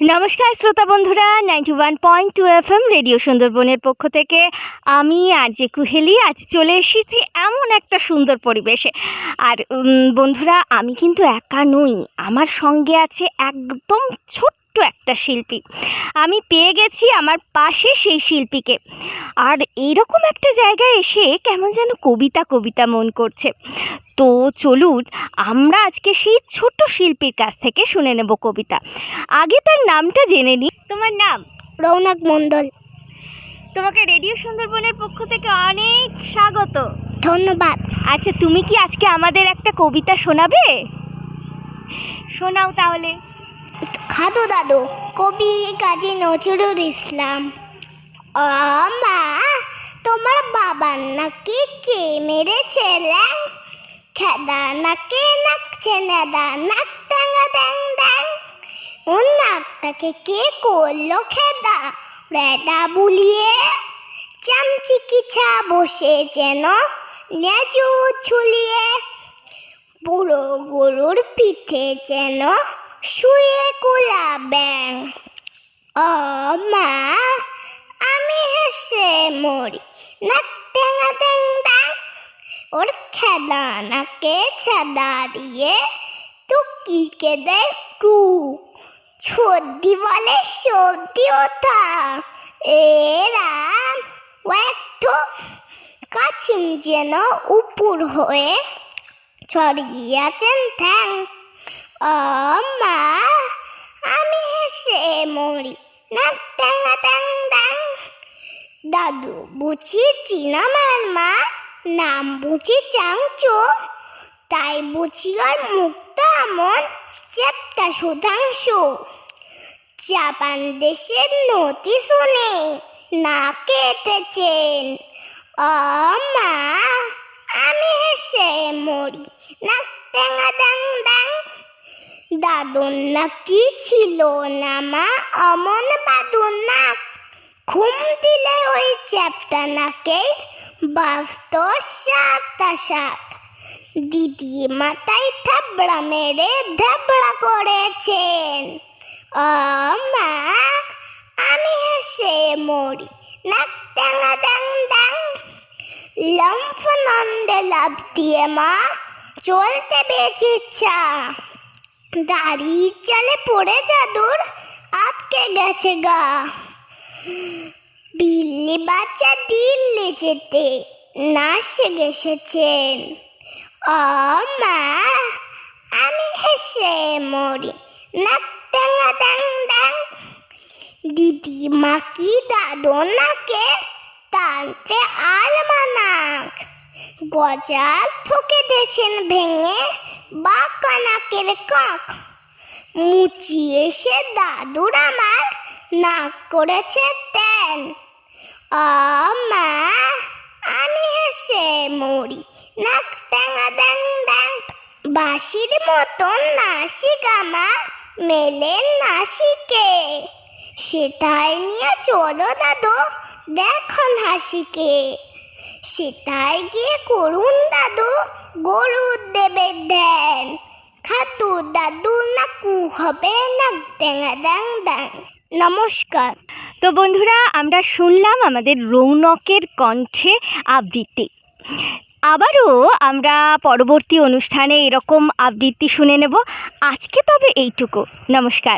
নমস্কার শ্রোতা বন্ধুরা ninety one point two F M radio সুন্দরবনের পক্ষ থেকে আমি আর যে কুহেলি। আজ চলে এসেছি এমন একটা সুন্দর পরিবেশে। আর বন্ধুরা, আমি কিন্তু একা নই। আমার সঙ্গে আছে একদম ছোট্ট একটা শিল্পী। আমি পেয়ে গেছি আমার পাশে সেই শিল্পীকে। আর এইরকম একটা জায়গায় এসে কেমন যেন কবিতা কবিতা মন করছে। তো চলুন আমরা আজকে সেই ছোট্ট শিল্পীর কাছ থেকে শুনে নেব কবিতা। আগে তার নামটা জেনে নিই। তোমার নাম? রৌনক মণ্ডল। তোমাকে রেডিও সুন্দরবনের পক্ষ থেকে অনেক স্বাগত। ধন্যবাদ। আচ্ছা তুমি কি আজকে আমাদের একটা কবিতা শোনাবে? শোনাও তাহলে। খাদু দাদু। কবি কাজী নজরুল ইসলাম। ও মা, তোমার বাবার নাকি কে মেরেছে খেদা নাকি নাকছে নেদা নাক ট্যাঙ্গা ট্যাং ট্যাং ওর নাকটাকে কে করল খেদা? রেদা বুলিয়ে চামচিকিছা বসে যেন নেচু ছুলিয়ে বুড়ো গরুর পিঠে যেন শুয়ে কোলা ব্যাং ও মা, আমি হেসে মরি। ট্যাং ওর খেদা নাকে ছেদা দিয়ে টুকিকে দেয় টু সর্দি বলে সর্দি ওঠা। এরা একটু কাছিম যেন উপর হয়ে ছড়িয়েছেন ও মা, আমি হেসে মরি। দাদু বুঝি চীনা মা, নাম বুঝি চাংচো। তাই বুঝি আর মুক্ত এমন চেপ্টা সুধাংশু। জাপান দেশের নতি শুনে না কেটেছেন। মা দাদুর নাকি ছিল না, মা? অমন বাদুর নাক ঘুম দিলে ওই চ্যাপটা নাকে বাস্ত সাতটা সাত দিদি মাথায় থাবড়া মেরে ধাবড়া করেছেন। ও মা, আমি হেসে মরি। নাক ট্যাঙা ট্যাং ট্যাং লম্ফ নন্দে লাভ দিয়ে, মা, চলতে বেঁচে ইচ্ছা। দাড়ির চালে পড়ে জাদুর আটকে গেছে গা। বিল্লি বাচ্চা দিল্লি যেতে না সে গেছেন ও মা, আমি হেসে মরি, নাক ট্যাঙা ট্যাং ট্যাং দিদি মা কি দাদু নাকে টানছে আলমানাক। গজাল ঠকে দিয়েছেন ভেঙে বাঁকা নাকের কাক মুচি এসে দাদুর আমার নাক করেছে তেন মা, আমি হেসে মরি, নাক ট্যাঙা ড্যাং ড্যাং বাঁশির মতন নাসিক আমার, মেলে নাসিকে। সেটাই নিয়ে চলো দাদু দেখুন হাসিকে সেটাই গিয়ে করুন দাদু, গরুর দেবে দেন খাতু দাদু না কু হবে না ড্যাঙা ড্যাং ড্যাং নমস্কার। তো বন্ধুরা, আমরা শুনলাম আমাদের রৌনকের কণ্ঠে আবৃত্তি। আবারও আমরা পরবর্তী অনুষ্ঠানে এরকম আবৃত্তি শুনে নেব। আজকে তবে এইটুকু। নমস্কার।